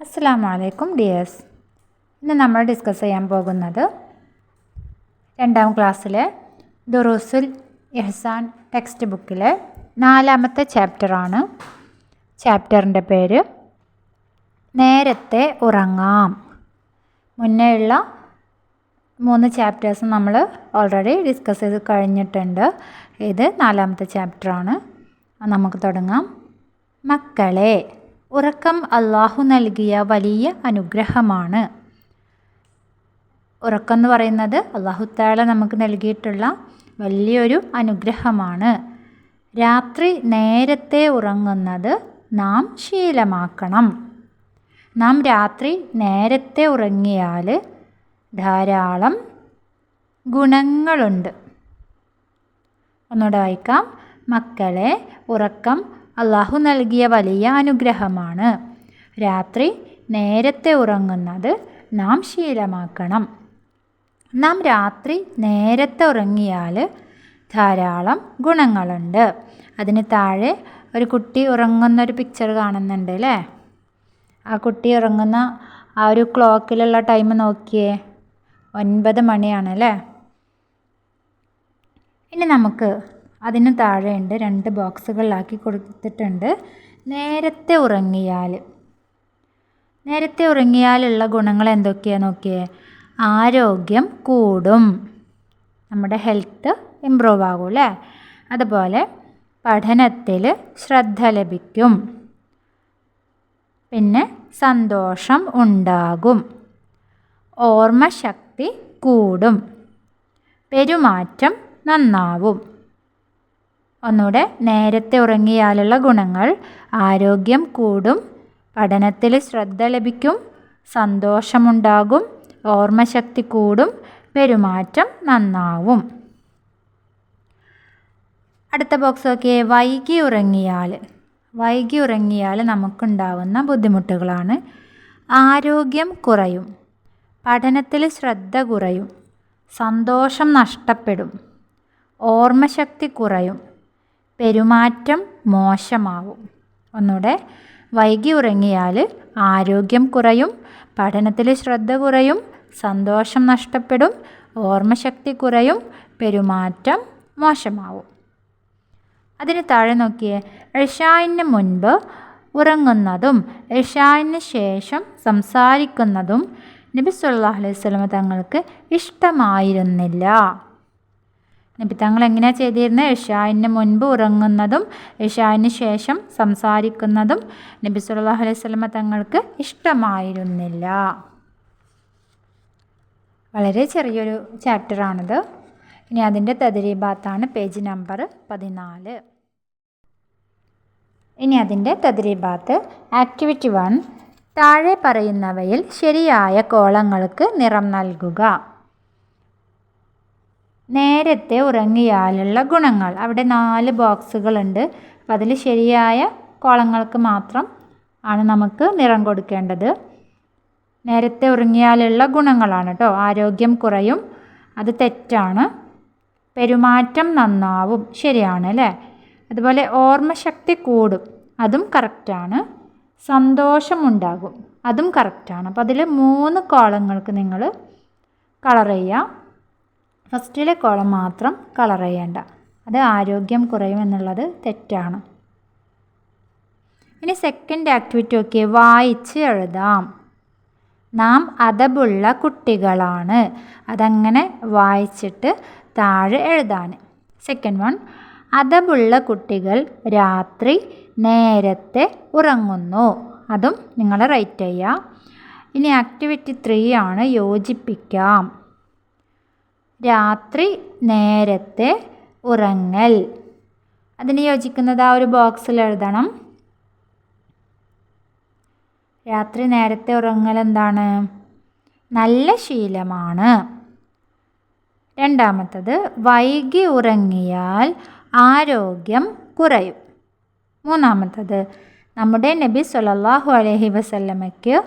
അസ്സാം വലൈക്കും ഡിയേഴ്സ്. ഇന്ന് നമ്മൾ ഡിസ്കസ് ചെയ്യാൻ പോകുന്നത് രണ്ടാം ക്ലാസ്സിലെ ദുറൂസുൽ ഇഹ്സാൻ ടെക്സ്റ്റ് ബുക്കിലെ നാലാമത്തെ ചാപ്റ്ററാണ്. ചാപ്റ്ററിന്റെ പേര് നേരത്തെ ഉറങ്ങാം. മുന്നേയുള്ള മൂന്ന് ചാപ്റ്റേഴ്സ് നമ്മൾ ഓൾറെഡി ഡിസ്കസ് ചെയ്ത് കഴിഞ്ഞിട്ടുണ്ട്. ഇത് നാലാമത്തെ ചാപ്റ്ററാണ്. നമുക്ക് തുടങ്ങാം. മക്കളെ ഉറക്കം അള്ളാഹു നൽകിയ വലിയ അനുഗ്രഹമാണ്. ഉറക്കം എന്ന് പറയുന്നത് അള്ളാഹുത്താല നമുക്ക് നൽകിയിട്ടുള്ള വലിയൊരു അനുഗ്രഹമാണ്. രാത്രി നേരത്തെ ഉറങ്ങുന്നത് നാം ശീലമാക്കണം. നാം രാത്രി നേരത്തെ ഉറങ്ങിയാൽ ധാരാളം ഗുണങ്ങളുണ്ട്. ഒന്നുകൂടെ വായിക്കാം. മക്കളെ ഉറക്കം അള്ളാഹു നൽകിയ വലിയ അനുഗ്രഹമാണ്. രാത്രി നേരത്തെ ഉറങ്ങുന്നത് നാം ശീലമാക്കണം. നാം രാത്രി നേരത്തെ ഉറങ്ങിയാൽ ധാരാളം ഗുണങ്ങളുണ്ട്. അതിന് താഴെ ഒരു കുട്ടി ഉറങ്ങുന്ന ഒരു പിക്ചർ കാണുന്നുണ്ട് അല്ലേ? ആ കുട്ടി ഉറങ്ങുന്ന ആ ഒരു ക്ലോക്കിലുള്ള ടൈം നോക്കിയേ ഒൻപത് മണിയാണല്ലേ ഇനി നമുക്ക് അതിന് താഴെയുണ്ട് രണ്ട് ബോക്സുകളിലാക്കി കൊടുത്തിട്ടുണ്ട്. നേരത്തെ ഉറങ്ങിയാൽ. നേരത്തെ ഉറങ്ങിയാലുള്ള ഗുണങ്ങൾ എന്തൊക്കെയാണ് നോക്കിയേ? ആരോഗ്യം കൂടും. നമ്മുടെ ഹെൽത്ത് ഇമ്പ്രൂവ് ആകും അല്ലേ? അതുപോലെ പഠനത്തിൽ ശ്രദ്ധ ലഭിക്കും. പിന്നെ സന്തോഷം ഉണ്ടാകും. ഓർമ്മശക്തി കൂടും. പെരുമാറ്റം നന്നാവും. ഒന്നുകൂടെ നേരത്തെ ഉറങ്ങിയാലുള്ള ഗുണങ്ങൾ ആരോഗ്യം കൂടും പഠനത്തിൽ ശ്രദ്ധ ലഭിക്കും സന്തോഷമുണ്ടാകും ഓർമ്മശക്തി കൂടും പെരുമാറ്റം നന്നാവും. അടുത്ത ബോക്സ് നോക്കിയേ വൈകി ഉറങ്ങിയാൽ. വൈകി ഉറങ്ങിയാൽ നമുക്കുണ്ടാവുന്ന ബുദ്ധിമുട്ടുകളാണ്. ആരോഗ്യം കുറയും പഠനത്തിൽ ശ്രദ്ധ കുറയും സന്തോഷം നഷ്ടപ്പെടും ഓർമ്മശക്തി കുറയും പെരുമാറ്റം മോശമാവും. ഒന്നുകൂടെ വൈകി ഉറങ്ങിയാൽ ആരോഗ്യം കുറയും പഠനത്തിൽ ശ്രദ്ധ കുറയും സന്തോഷം നഷ്ടപ്പെടും ഓർമ്മശക്തി കുറയും പെരുമാറ്റം മോശമാവും. അതിന് താഴെ നോക്കിയേ ഇഷായിന് മുൻപ് ഉറങ്ങുന്നതും ഇഷായിന് ശേഷം സംസാരിക്കുന്നതും നബി സല്ലാ അലൈഹി സ്വലമ തങ്ങൾക്ക് ഇഷ്ടമായിരുന്നില്ല. നബി തങ്ങൾ എങ്ങനെയാണ് ചെയ്തിരുന്നത് ഇഷായിന് മുൻപ് ഉറങ്ങുന്നതും ഇഷായിന് ശേഷം സംസാരിക്കുന്നതും നബി സുല്ലാഹു അലൈഹി സ്വലമ തങ്ങൾക്ക് ഇഷ്ടമായിരുന്നില്ല. വളരെ ചെറിയൊരു ചാപ്റ്ററാണിത്. ഇനി അതിന്റെ തദരീബാത്താണ് പേജ് നമ്പർ പതിനാല്. ഇനി അതിന്റെ തദരീബാത്ത് ആക്ടിവിറ്റി വൺ താഴെ പറയുന്നവയിൽ ശരിയായ കോളങ്ങൾക്ക് നിറം നൽകുക. നേരത്തെ ഉറങ്ങിയാലുള്ള ഗുണങ്ങൾ. അവിടെ നാല് ബോക്സുകളുണ്ട്. അപ്പോൾ അതിൽ ശരിയായ കോളങ്ങൾക്ക് മാത്രം ആണ് നമുക്ക് നിറം കൊടുക്കേണ്ടത്. നേരത്തെ ഉറങ്ങിയാലുള്ള ഗുണങ്ങളാണ് കേട്ടോ ആരോഗ്യം കുറയും. അത് തെറ്റാണ്. പെരുമാറ്റം നന്നാവും. ശരിയാണ് അല്ലേ? അതുപോലെ ഓർമ്മശക്തി കൂടും. അതും കറക്റ്റാണ് സന്തോഷമുണ്ടാകും. അതും കറക്റ്റാണ് അപ്പോൾ അതിൽ മൂന്ന് കോളങ്ങൾക്ക് നിങ്ങൾ കളർ ചെയ്യുക ഫസ്റ്റിലെ കോളം മാത്രം കളർ ചെയ്യേണ്ട. അത് ആരോഗ്യം കുറയുമെന്നുള്ളത് തെറ്റാണ്. ഇനി സെക്കൻഡ് ആക്ടിവിറ്റി ഒക്കെ വായിച്ച് എഴുതാം. നാം അതബുള്ള കുട്ടികളാണ്. അതങ്ങനെ വായിച്ചിട്ട് താഴെ എഴുതാൻ സെക്കൻഡ് വൺ അതബുള്ള കുട്ടികൾ രാത്രി നേരത്തെ ഉറങ്ങുന്നു. അതും നിങ്ങൾ റൈറ്റ് ചെയ്യുക ഇനി ആക്ടിവിറ്റി ത്രീ ആണ് യോജിപ്പിക്കാം. രാത്രി നേരത്തെ ഉറങ്ങൽ. അതിന് യോജിക്കുന്നത് ആ ഒരു ബോക്സിൽ എഴുതണം. രാത്രി നേരത്തെ ഉറങ്ങൽ എന്താണ്? നല്ല ശീലമാണ്. രണ്ടാമത്തത് വൈകി ഉറങ്ങിയാൽ ആരോഗ്യം കുറയും. മൂന്നാമത്തത് നമ്മുടെ നബി സൊല്ലാഹു അലഹി വസല്ലമയ്ക്ക്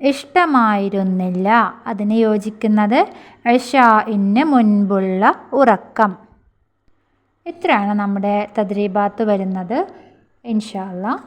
ഇഷ്ടമായിരുന്നില്ല. അതിന് യോജിക്കുന്നത് ഇഷാഇന് മുൻപുള്ള ഉറക്കം. ഇത്രയാണ് നമ്മുടെ തദ്രീബാത്ത് വരുന്നത്. ഇൻഷാല്ല